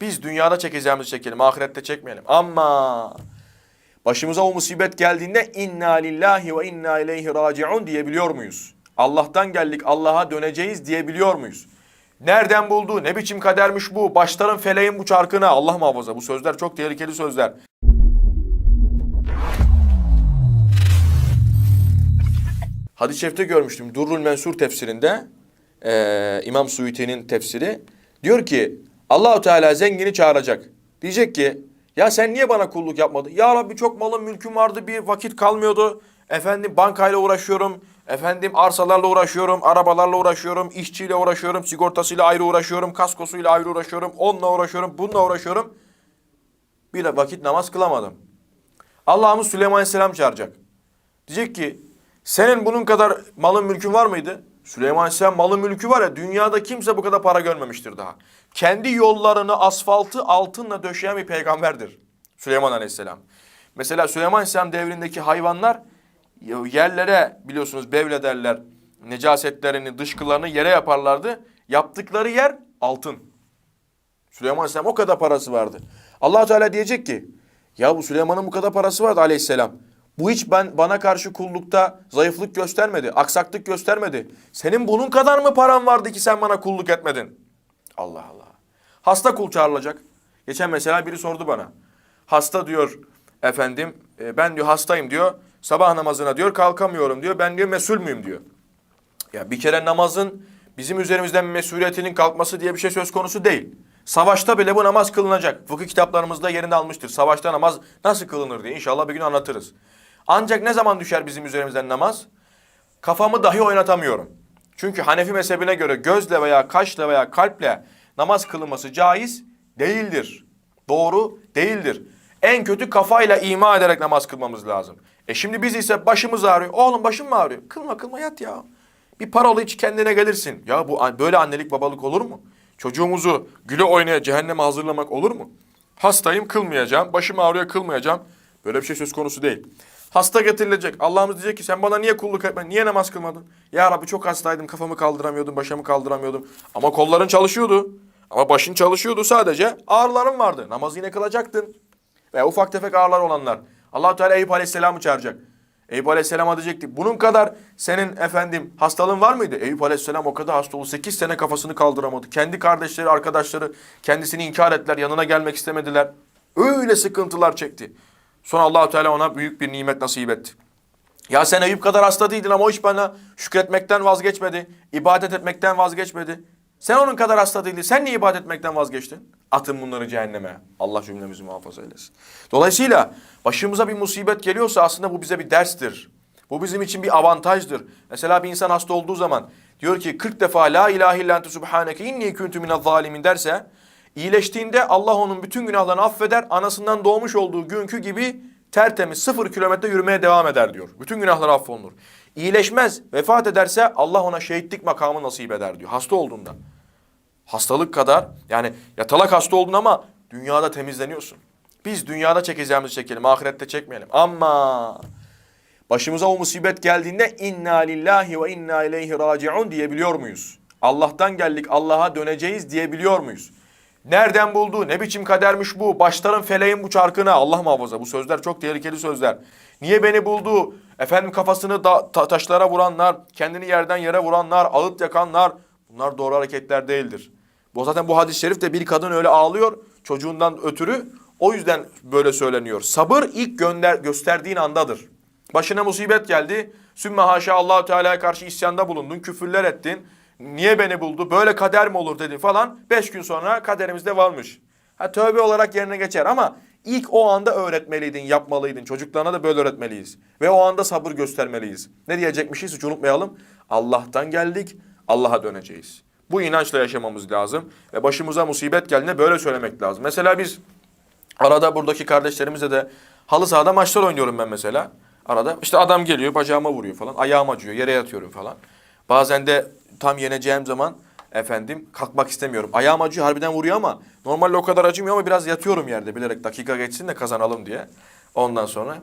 Biz dünyada çekeceğimizi çekelim, ahirette çekmeyelim. Ama başımıza o musibet geldiğinde inna lillahi ve inna ileyhi raciun diyebiliyor muyuz? Allah'tan geldik, Allah'a döneceğiz diyebiliyor muyuz? Nereden buldu? Ne biçim kadermiş bu? Başların feleğin bu çarkına. Allah muhafaza. Bu sözler çok tehlikeli sözler. Hadis-i şerifte görmüştüm. Durrul Mensur tefsirinde eee, İmam Suyuti'nin tefsiri diyor ki Allahu Teala zengini çağıracak. Diyecek ki ya sen niye bana kulluk yapmadın? Ya Rabbi çok malım mülküm vardı bir vakit kalmıyordu. Efendim bankayla uğraşıyorum. Efendim arsalarla uğraşıyorum, arabalarla uğraşıyorum, işçiyle uğraşıyorum, sigortasıyla ayrı uğraşıyorum, kaskosuyla ayrı uğraşıyorum, onunla uğraşıyorum, bununla uğraşıyorum. Bir vakit namaz kılamadım. Allah'ımız Süleyman Aleyhisselam çağıracak. Diyecek ki senin bunun kadar malın mülkün var mıydı? Süleyman Aleyhisselam malı mülkü var ya dünyada kimse bu kadar para görmemiştir daha. Kendi yollarını asfaltı altınla döşeyen bir peygamberdir Süleyman Aleyhisselam. Mesela Süleyman Aleyhisselam devrindeki hayvanlar yerlere biliyorsunuz bevlederler necasetlerini dışkılarını yere yaparlardı. Yaptıkları yer altın. Süleyman Aleyhisselam o kadar parası vardı. allah Teala diyecek ki ya bu Süleyman'ın bu kadar parası vardı aleyhisselam. Bu hiç ben bana karşı kullukta zayıflık göstermedi, aksaklık göstermedi. Senin bunun kadar mı paran vardı ki sen bana kulluk etmedin? Allah Allah. Hasta kul çağrılacak. Geçen mesela biri sordu bana. Hasta diyor efendim e, ben diyor hastayım diyor. Sabah namazına diyor kalkamıyorum diyor. Ben diyor mesul müyüm diyor. Ya bir kere namazın bizim üzerimizden mesuliyetinin kalkması diye bir şey söz konusu değil. Savaşta bile bu namaz kılınacak. Fıkıh kitaplarımızda yerini almıştır. Savaşta namaz nasıl kılınır diye inşallah bir gün anlatırız. Ancak ne zaman düşer bizim üzerimizden namaz? Kafamı dahi oynatamıyorum. Çünkü Hanefi mezhebine göre gözle veya kaşla veya kalple namaz kılınması caiz değildir. Doğru değildir. En kötü kafayla ima ederek namaz kılmamız lazım. E şimdi biz ise başımız ağrıyor. Oğlum başım mı ağrıyor? Kılma kılma yat ya. Bir paralı hiç kendine gelirsin. Ya bu böyle annelik babalık olur mu? Çocuğumuzu güle oynaya cehenneme hazırlamak olur mu? Hastayım kılmayacağım. Başım ağrıyor kılmayacağım. Böyle bir şey söz konusu değil. Hasta getirilecek. Allah'ımız diyecek ki sen bana niye kulluk etmedin? Niye namaz kılmadın? Ya Rabbi çok hastaydım. Kafamı kaldıramıyordum. Başımı kaldıramıyordum. Ama kolların çalışıyordu. Ama başın çalışıyordu sadece. Ağrıların vardı. Namazı yine kılacaktın. Ve ufak tefek ağrılar olanlar. allah Teala Eyüp Aleyhisselam'ı çağıracak. Eyüp Aleyhisselam'a diyecekti. Bunun kadar senin efendim hastalığın var mıydı? Eyüp Aleyhisselam o kadar hasta oldu. 8 sene kafasını kaldıramadı. Kendi kardeşleri, arkadaşları kendisini inkar ettiler. Yanına gelmek istemediler. Öyle sıkıntılar çekti. Sonra allah Teala ona büyük bir nimet nasip etti. Ya sen Eyüp kadar hasta değildin ama o hiç bana şükretmekten vazgeçmedi. ibadet etmekten vazgeçmedi. Sen onun kadar hasta değildin. Sen niye ibadet etmekten vazgeçtin? Atın bunları cehenneme. Allah cümlemizi muhafaza eylesin. Dolayısıyla başımıza bir musibet geliyorsa aslında bu bize bir derstir. Bu bizim için bir avantajdır. Mesela bir insan hasta olduğu zaman diyor ki 40 defa la ilahe illa ente subhaneke inni kuntu minez zalimin derse iyileştiğinde Allah onun bütün günahlarını affeder. Anasından doğmuş olduğu günkü gibi tertemiz sıfır kilometre yürümeye devam eder diyor. Bütün günahları affolunur. İyileşmez, vefat ederse Allah ona şehitlik makamı nasip eder diyor. Hasta olduğunda. Hastalık kadar yani yatalak hasta oldun ama dünyada temizleniyorsun. Biz dünyada çekeceğimizi çekelim, ahirette çekmeyelim. Ama başımıza o musibet geldiğinde inna lillahi ve inna ileyhi raciun diyebiliyor muyuz? Allah'tan geldik, Allah'a döneceğiz diyebiliyor muyuz? Nereden buldu? Ne biçim kadermiş bu? Başların feleğin bu çarkına. Allah muhafaza. Bu sözler çok tehlikeli sözler. Niye beni buldu? Efendim kafasını da, ta- taşlara vuranlar, kendini yerden yere vuranlar, ağıt yakanlar. Bunlar doğru hareketler değildir. Bu zaten bu hadis-i şerifte bir kadın öyle ağlıyor çocuğundan ötürü. O yüzden böyle söyleniyor. Sabır ilk gönder gösterdiğin andadır. Başına musibet geldi. Sümme haşa Allahu Teala'ya karşı isyanda bulundun, küfürler ettin. Niye beni buldu? Böyle kader mi olur dedi falan. Beş gün sonra kaderimizde varmış. Ha tövbe olarak yerine geçer ama ilk o anda öğretmeliydin, yapmalıydın. Çocuklarına da böyle öğretmeliyiz. Ve o anda sabır göstermeliyiz. Ne diyecekmişiz hiç unutmayalım. Allah'tan geldik, Allah'a döneceğiz. Bu inançla yaşamamız lazım. Ve başımıza musibet geldiğinde böyle söylemek lazım. Mesela biz arada buradaki kardeşlerimize de halı sahada maçlar oynuyorum ben mesela. Arada işte adam geliyor bacağıma vuruyor falan. Ayağım acıyor yere yatıyorum falan. Bazen de tam yeneceğim zaman efendim kalkmak istemiyorum. Ayağım acıyor harbiden vuruyor ama normalde o kadar acımıyor ama biraz yatıyorum yerde bilerek dakika geçsin de kazanalım diye. Ondan sonra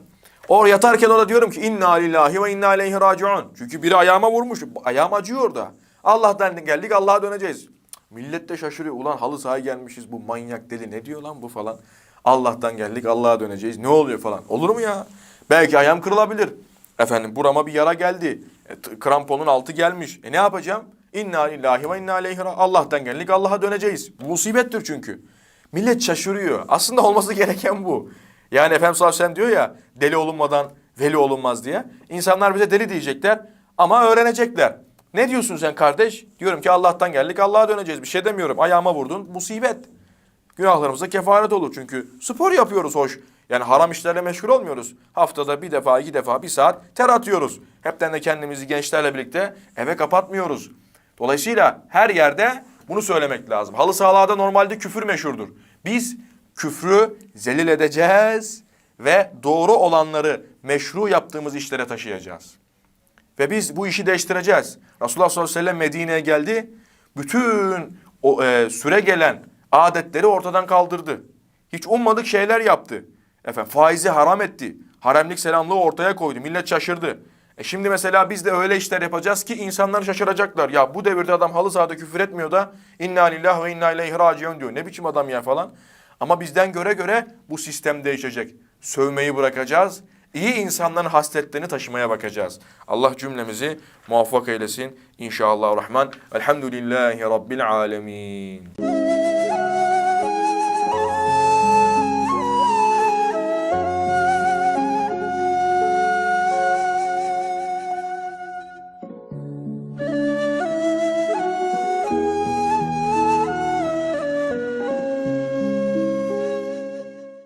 o yatarken ona diyorum ki inna lillahi ve inna ileyhi raciun. Çünkü biri ayağıma vurmuş. Ayağım acıyor orada. Allah'tan geldik Allah'a döneceğiz. Millet de şaşırıyor. Ulan halı sahaya gelmişiz bu manyak deli ne diyor lan bu falan. Allah'tan geldik Allah'a döneceğiz. Ne oluyor falan. Olur mu ya? Belki ayağım kırılabilir. Efendim burama bir yara geldi. E, kramponun altı gelmiş. E ne yapacağım? İnna lillahi ve inna aleyhi Allah'tan geldik Allah'a döneceğiz. Bu musibettir çünkü. Millet şaşırıyor. Aslında olması gereken bu. Yani Efendimiz sallallahu aleyhi diyor ya deli olunmadan veli olunmaz diye. İnsanlar bize deli diyecekler ama öğrenecekler. Ne diyorsun sen kardeş? Diyorum ki Allah'tan geldik Allah'a döneceğiz. Bir şey demiyorum. Ayağıma vurdun musibet. Günahlarımıza kefaret olur çünkü spor yapıyoruz hoş. Yani haram işlerle meşgul olmuyoruz. Haftada bir defa, iki defa, bir saat ter atıyoruz. Hepten de kendimizi gençlerle birlikte eve kapatmıyoruz. Dolayısıyla her yerde bunu söylemek lazım. Halı sahalarda normalde küfür meşhurdur. Biz küfrü zelil edeceğiz ve doğru olanları meşru yaptığımız işlere taşıyacağız. Ve biz bu işi değiştireceğiz. Resulullah sallallahu aleyhi ve sellem Medine'ye geldi. Bütün o e, süre gelen adetleri ortadan kaldırdı. Hiç ummadık şeyler yaptı. Efendim faizi haram etti. Haremlik selamlığı ortaya koydu. Millet şaşırdı. E şimdi mesela biz de öyle işler yapacağız ki insanlar şaşıracaklar. Ya bu devirde adam halı sahada küfür etmiyor da inna lillahi ve inna ileyhi raciun diyor. Ne biçim adam ya falan. Ama bizden göre göre bu sistem değişecek. Sövmeyi bırakacağız. İyi insanların hasletlerini taşımaya bakacağız. Allah cümlemizi muvaffak eylesin. İnşallah Rahman. Elhamdülillahi Rabbil alemin.